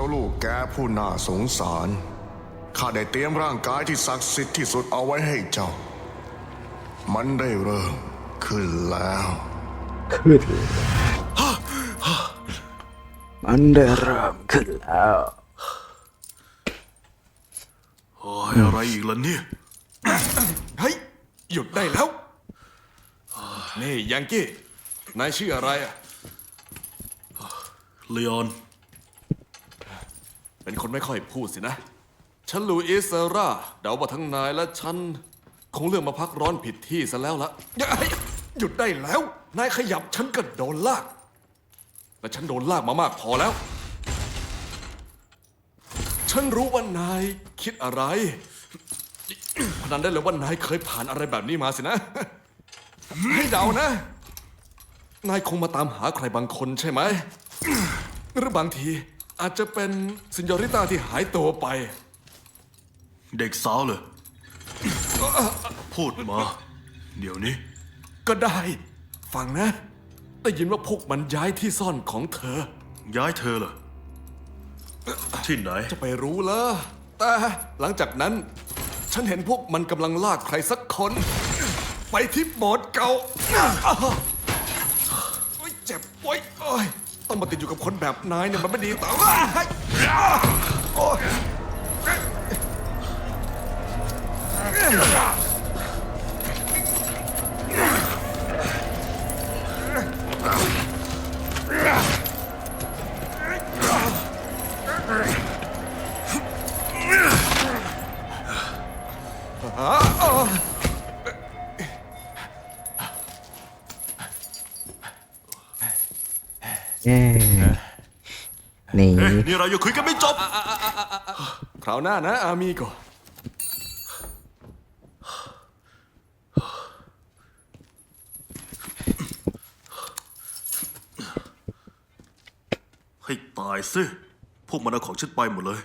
จ้าลูกแกผู้น่าสงสาร ข้าได้เตรียมร่างกายที่ศักดิ์สิทธิ์ที่สุดเอาไว้ให้เจ้า มันได้เริ่มขึ้นแล้ว ขึ้นมันได้เริ่มขึ้นแล้วโอ้ยอะไรอีกล่ะเนี่ยเฮ้ยหยุดได้แล้ว นี่ยังกี้ นายชื่ออะไรอะเลออน เป็นคนไม่ค่อยพูดสินะ ฉันลูอิสเซราเดาว่าทั้งนายและฉัน คงเลือกมาพักร้อนผิดที่ซะแล้วละเฮ้ยหยุดได้แล้ว นายขยับฉันก็โดนลาก และฉันโดนลากมามากพอแล้ว ฉันรู้ว่านายคิดอะไร พนันได้เลยว่านายเคยผ่านอะไรแบบนี้มาสินะ ให้เดานะ นายคงมาตามหาใครบางคนใช่ไหม หรือบางที อาจจะเป็นซินยอริต้าที่หายตัวไป เด็กสาวเลย พูดมา เดี๋ยวนี้ ก็ได้ ฟังนะ ได้ยินว่าพวกมันย้ายที่ซ่อนของเธอ ย้ายเธอเหรอที่ไหน จะไปรู้เหรอแต่หลังจากนั้น ฉันเห็นพวกมันกำลังลากใครสักคน ไปที่โบสถ์เก่าโอ๊ยเจ็บโอ๊ยโอ๊ย ต้องมาติดอยู่กับคนแบบนายเนี่ยมันไม่ดีต่อโอ๊ยเย้ นีเอ๊ะนี่เรายังคุยกันไม่จบ คราวหน้านะ อามีโกให้ตายสิ พวกมันเอาของฉันไปหมดเลย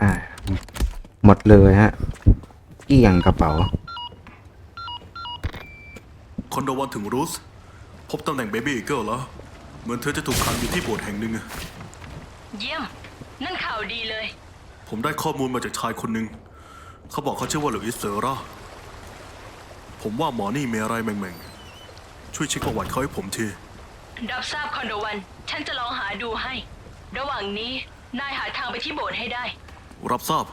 อ่า หมดเลยฮะเกลี่ยงกระเป๋า คอนโดวันถึงรูส พบตำแหน่งเบบี้อีเกิลแล้ว เหมือนเธอจะถูกขังอยู่ที่โบสถ์แห่งหนึ่งอะเยี่ยม นั่นข่าวดีเลย ผมได้ข้อมูลมาจากชายคนหนึ่ง เขาบอกเขาชื่อว่าหลุยส์เซอร่า ผมว่าหมอนี่มีอะไรแม่งๆ ช่วยเช็คประวัติเขาให้ผมที รับทราบคอนโดวัน ฉันจะลองหาดูให้ ระหว่างนี้นายหาทางไปที่โบสถ์ให้ได้ รับทราบ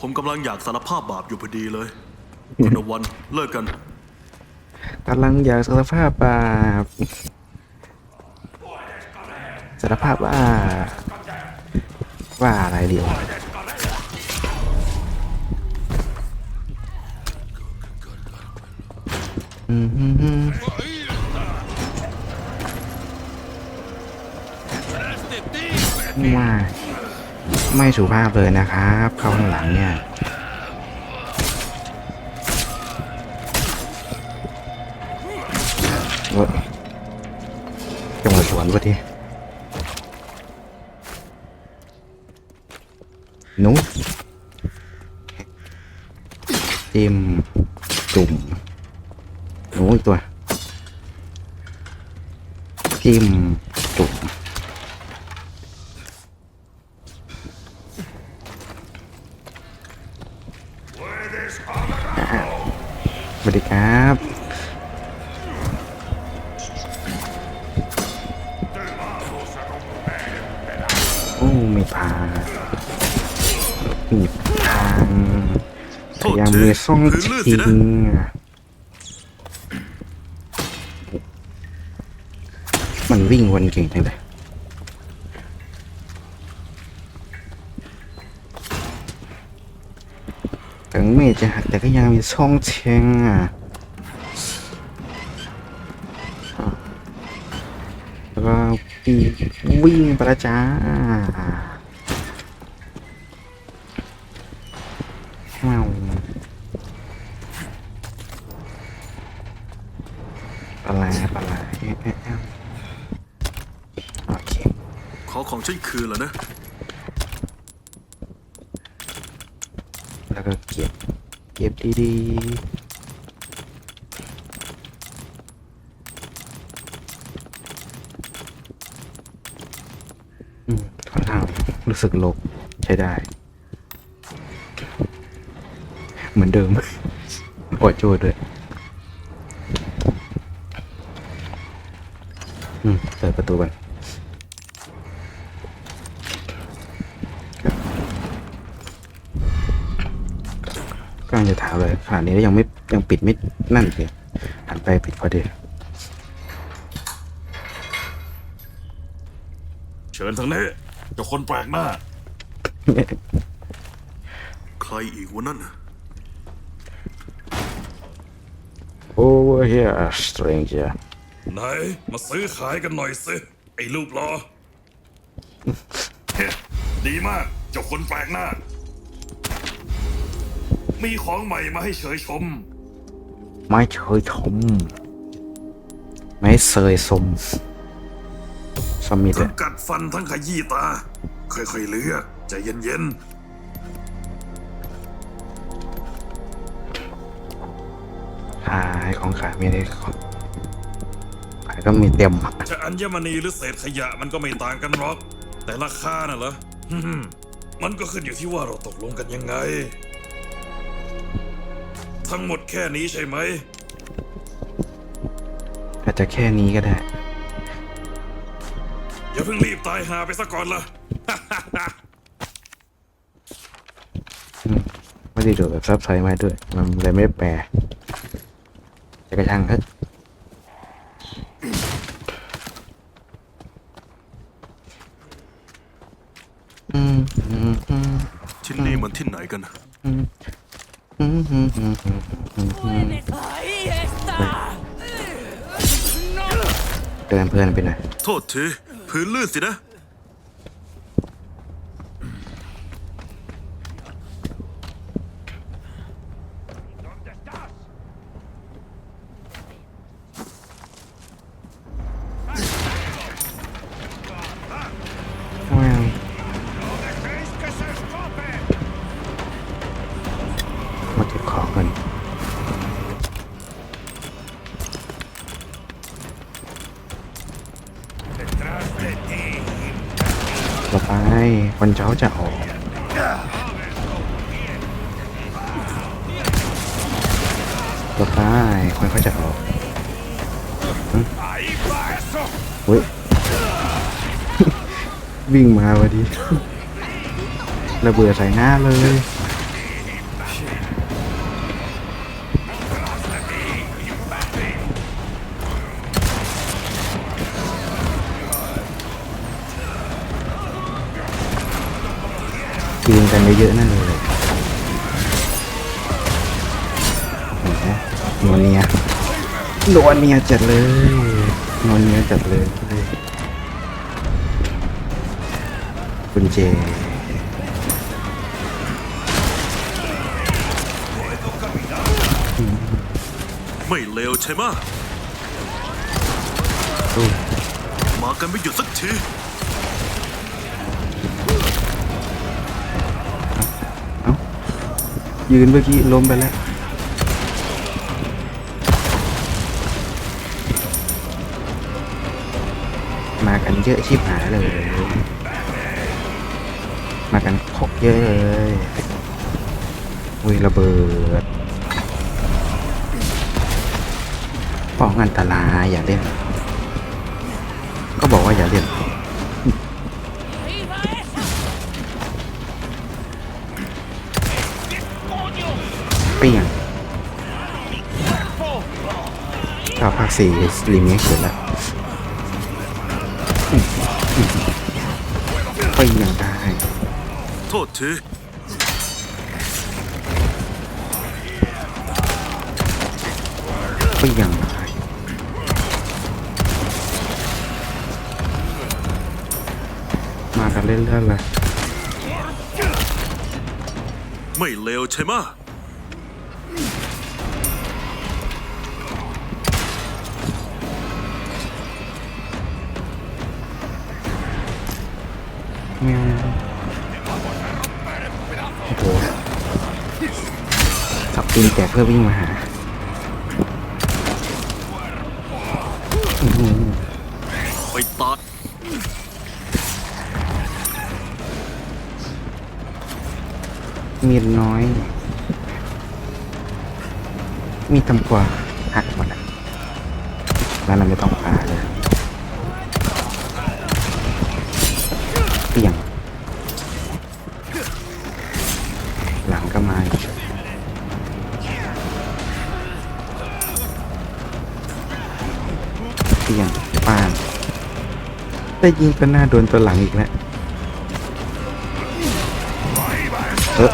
ผมกำลังอยากสารภาพบาปอยู่พอดีเลยคอนโดวันเลิกกัน กำลังอยากสารภาพบาปสารภาพว่า ว่าอะไรเดียวอืมฮึ่มฮึ่มไม่ไม่สุภาพเลยนะครับ เข้าข้างหลังเนี่ยเว้ยจังหวะสวนพอดี หนูจิ้มจุ่มหนูอีกตั มีซ่องพื้นลื่นจริสิงนะมันวิ่งวนเก่งจังเลยถึงเมฆจะหักแต่ก็ยังมีช่องเชงอะอะแล้วก็วิ่งไประจ้าว้าวอะไรอะไรเอ๊ะเอ๊ะเอ๊ะโอเค ขอของฉันคืนแล้วนะ แล้วก็เก็บ เก็บดีๆอืมค่อนข้างรู้สึกลกใช้ได้ เหมือนเดิมโอดโจด้วยอืมเปิดประตูกัน ลังจะถามเลยขนาดนี้แล้วยังไม่ยังปิดไม่นั่นเลยหันไปปิดพอดีเชิญทางนี้เจ้าคนแปลกหน้า ใครอีกวะนั่นน่ะ Over here stranger ไหนมาซื้อขายกันหน่อยสิไอ้รูปหรอเฮ้ดีมากเจ้าคนแปลกหน้า มีของใหม่มาให้เฉยชม ไม่เคยชม ไม่เคยสม สมิธทั้งอะกัดฟันทั้งขยี้ตา ค่อยๆเลือกใจเย็นขายของขายไม่ได้ของขายก็มีเต็มอะๆจะอัญมณีหรือเศษขยะมันก็ไม่ต่างกันหรอก แต่ราคาน่ะเหรอฮึ่มๆมันก็ขึ้นอยู่ที่ว่าเราตกลงกันยังไง ทั้งหมดแค่นี้ใช่ไหม อาจจะแค่นี้ก็ได้ อย่าเพิ่งรีบตายหาไปซะก่อนล่ะ ไม่ได้ดูแบบซับไซด์มาด้วย มันเลยไม่แปลจะกระช่างเถอะอืมอืมอืม ที่นี่มันที่ไหนกันน่ะอืม เดินเพื่อนไปหน่อย โทษทีพื้นลื่นสินะ ต่อไปคนเขาจะออกหึเฮ้ยวิ่งมาพอดีระเบิดใส่หน้าเลยยิงกันเยอะๆนั่นเลย นวลเนียจัดเลยนวลเนียจัดเลยกุญแจไม่เลวใช่ไหมมากันไม่หยุดสักทียืนเมื่อกี้ล้มไปแล้ว เยอะชิบหายเลย มากันครบเยอะเลยอุ้ยระเบิดป้องอันตรายอย่าเล่น ก็บอกว่าอย่าเล่นเปี้ยงชอบภาคสี่รีเมคสุดละ ทษทีเปี้ยงได้มากันเรื่อยๆเลย ไม่เลวใช่ไหม กุญแจเพื่อวิ่งมาหาไปตัดมีน้อย มีทำกว่าหักหมดแล้วนั่นไม่ต้องพา เปี่ยงปานได้ยิงก็น่าโดนตัวหลังอีกแล้วเออ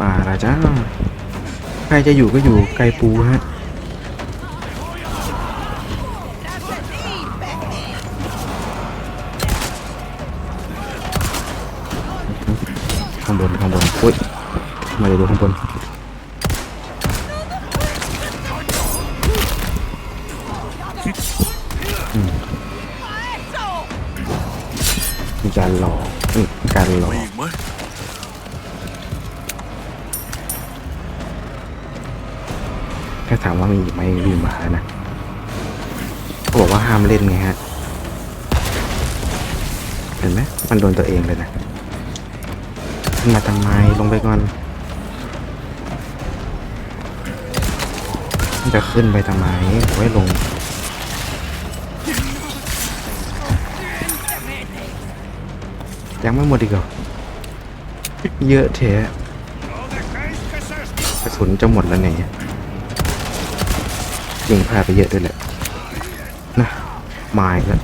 ป่าละจ้า ใครจะอยู่ก็อยู่ไกลปูฮะ ข้างบน ข้างบนอุ้ย มาเลยวดูข้างบน เล่นไงฮะ เห็นไหมมันโดนตัวเองเลยนะขึ้นมาทำไมลงไปก่อน จะขึ้นไปทำไมไว้ลง ยังไม่หมดอีกเหรอ เยอะเทะกระสุนจะหมดแล้วเนี่ยยิงพลาดไปเยอะด้วยแหละ มาอีกแล้ว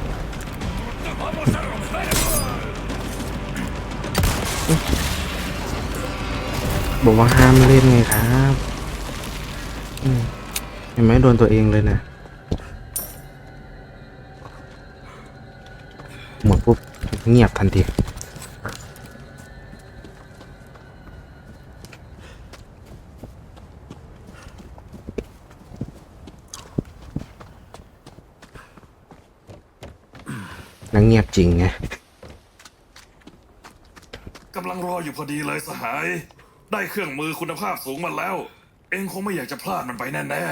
บอกว่าห้ามเล่นไงครับเห็นไหมโดนตัวเองเลยนะหมดปุ๊บเงียบทันที แล้วเงียบจริงไงกำลังรออยู่พอดีเลยสหาย ได้เครื่องมือคุณภาพสูงมาแล้ว เองคงไม่อยากจะพลาดมันไปแน่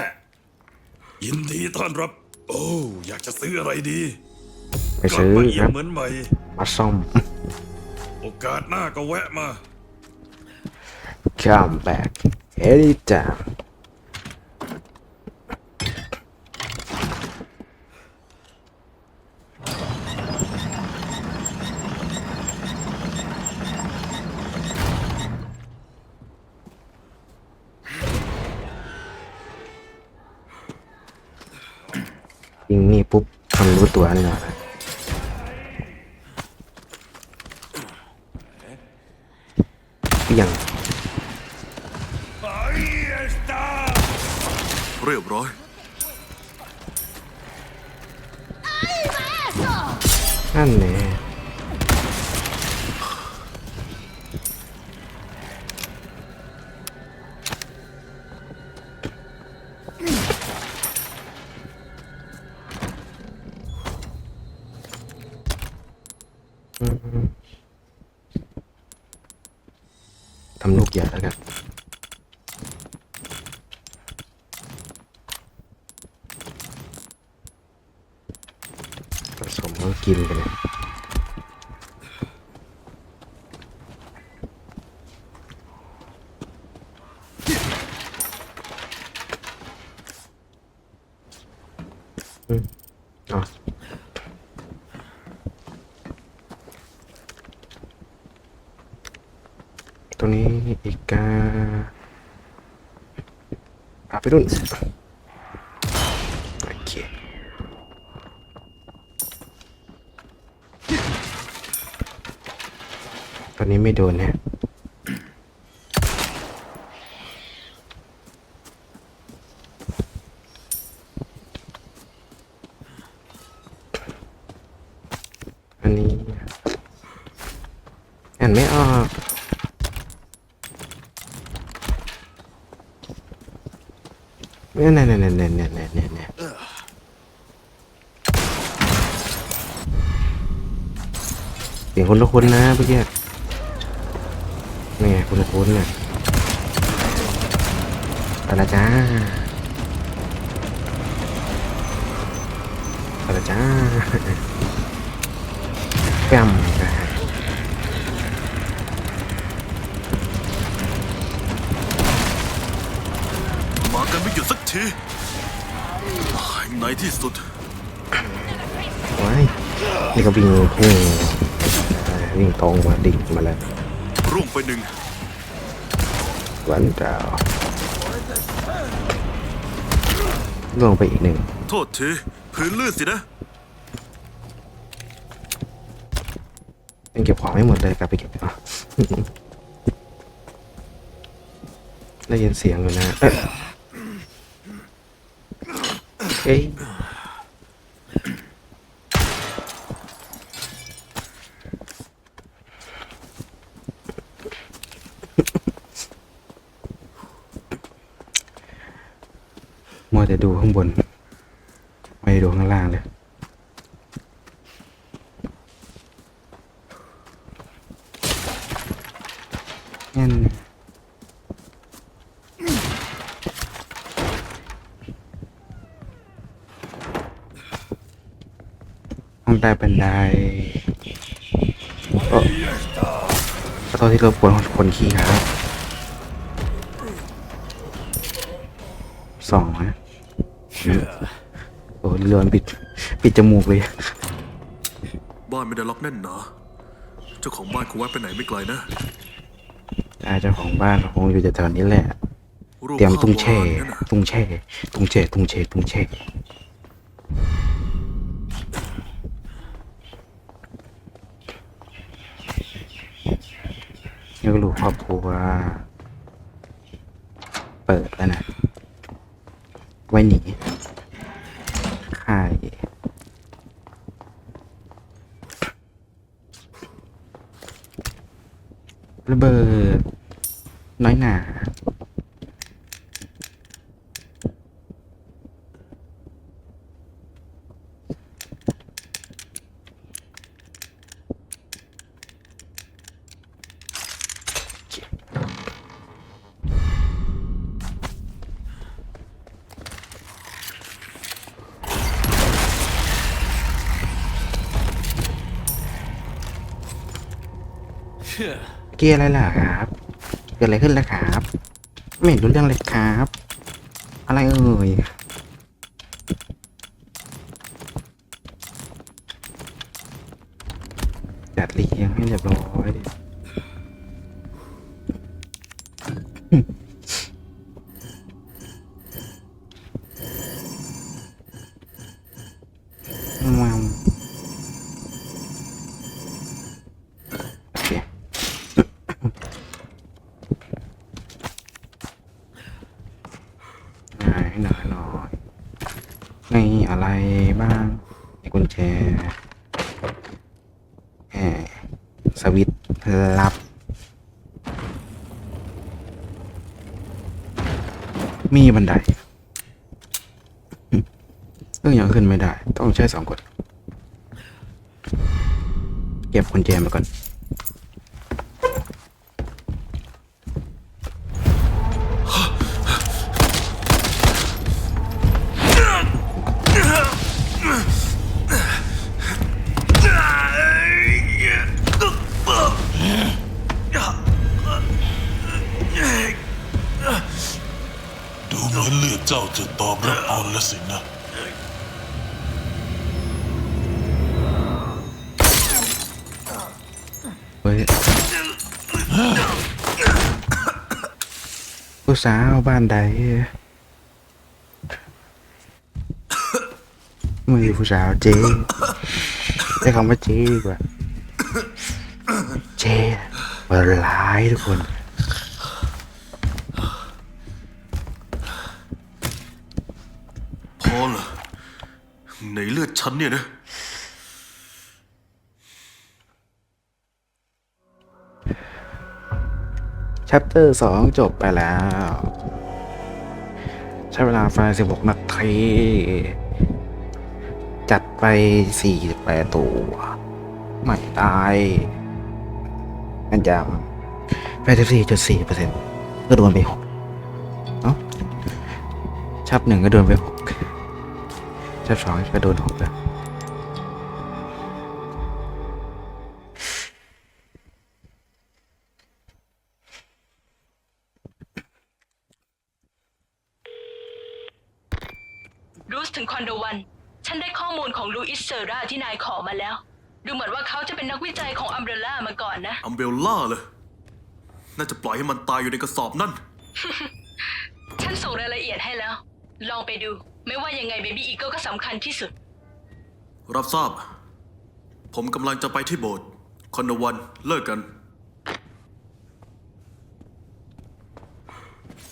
ๆ ยินดีต้อนรับ โอ้อยากจะซื้ออะไรดีไปซื้อกลับมาเอี่คยรัมบเหมือนใหม่มาซ่อม โอกาสหน้าก็แวะมา come back anytime ยิงนี่ ปุ๊บมันรู้ตัวแน่นอนนะยังำลูกใหญ่แล้วกันผสมก็กินกันเลย ตรงนี้อีกาอาไปรุ่นโอเคตอนนี้ไม่โดนนะ สียงคนละคนนะเมื่อกี้นี่ไงคนละคนเนี่ยไปละจ้าไปละจ้าแปมนะฮะมากันไม่หยุดสักที ในที่สุดไว้นี่ก็วิ่งพุ่ง วิ่งตรงมาดิ่งมาเลยรุ่งไปหนึ่งวันดาวล่วงไปอีกหนึ่งโทษทีพื้นลื่นสินะยังเก็บของไม่หมดเลยกลับไปเก็บอะได้ยินเสียงอยู่นะเอ้ย เอ้ยมัวแต่ดูข้างบน ไม่ดูข้างล่างเลยงั้นห้องใต้บันไดโอ้ขอโทษที่เรบกวนคนขี้ครับสองนะ โอ้เรือนปิด ปิดจมูกเลย บ้านไม่ได้ล็อกแน่นหนาเจ้าของบ้านคงแวะไปไหนไม่ไกลนะอาเจ้าของบ้านคงอยู่แถวๆนี้แหละ รูปเตรียมตุ้งภาแช่พโบราณนั่นน่ะตุ้งแช่ ตุ้งแช่ ตุ้งแช่ ตุ้งแช่ นี่ก็ลูกครอบครัว เปิดแล้วนะ ไว้หนีค่าย ระเบิด น้อยหนา เกียร์อะไรล่ะครับ เกิดอะไรขึ้นล่ะครับ ไม่เห็นรู้เรื่องเลยครับ อะไรเอ่ยจัดเรียงให้เรียบร้อยว้าวโอเค หน่อยหน่อยหน่อย นี่อะไรบ้างไอ้กุญแจแหมสวิตลับ มีบันไดเรื่องยังขึ้นไม่ได้ ต้องใช้สองกด เก็บกุญแจมาก่อน ดูเหมือนเลือดเจ้าจะตอบรับอ่อนแล้วสินะ เฮ้ยผู้สาวบ้านใดไมือผู้สาวเจ๊ใช้คำว่าเจ๊ดีกว่าเจ๊เปิดร้ายทุกคน ฉันเนี่ยนะ chapter สองจบไปแล้ว ใช้เวลาไฟ16นาทีจัดไป48ตัวไม่ตายมันจะ84.4เปอร์เซ็นต์ก็โดนไป6เอ้าชับหนึ่งก็โดนไป6 ชับสองก็โดน6แล้วรู้ถึงคอนโดวัน ฉันได้ข้อมูลของลูอิสเซอราที่นายขอมาแล้ว ดูเหมือนว่าเขาจะเป็นนักวิจัยของอัมเบรล่ามาก่อนนะ อัมเบลล่าเลยน่าจะปล่อยให้มันตายอยู่ในกระสอบนั่น ฉันส่งรายละเอียดให้แล้ว ลองไปดู ไม่ว่ายังไงเบบี้อีเกิลก็สำคัญที่สุด รับทราบ ผมกำลังจะไปที่โบสถ์คอนโดวันเลิกกัน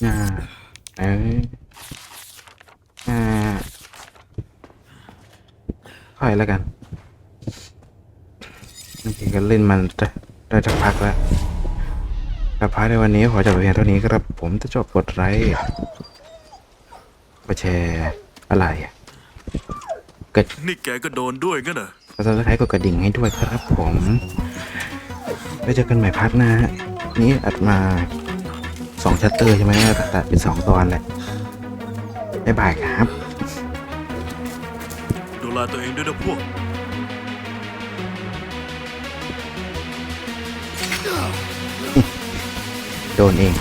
อ่าเอออ่าค่อยแล้วกันจริงๆก็เล่นมันได้ได้สักพักแล้วกับพาร์ทในวันนี้ขอจบเพียงเท่านี้ครับผมจะจบกดไลค์กดแชร์ อะไรอะกดนี่แกก็โดนด้วยงั้นเหรอกดซับสไครต์กดกระดิ่งให้ด้วยครับผมไว้เจอกันใหม่พาร์ทหน้าฮะนี้อัดมาสองชัตเตอร์ใช่ไหมตัดเป็นสองตอนแหละบ๊ายบายครับ ดูแลตัวเองด้วยนะพวกโดนเอง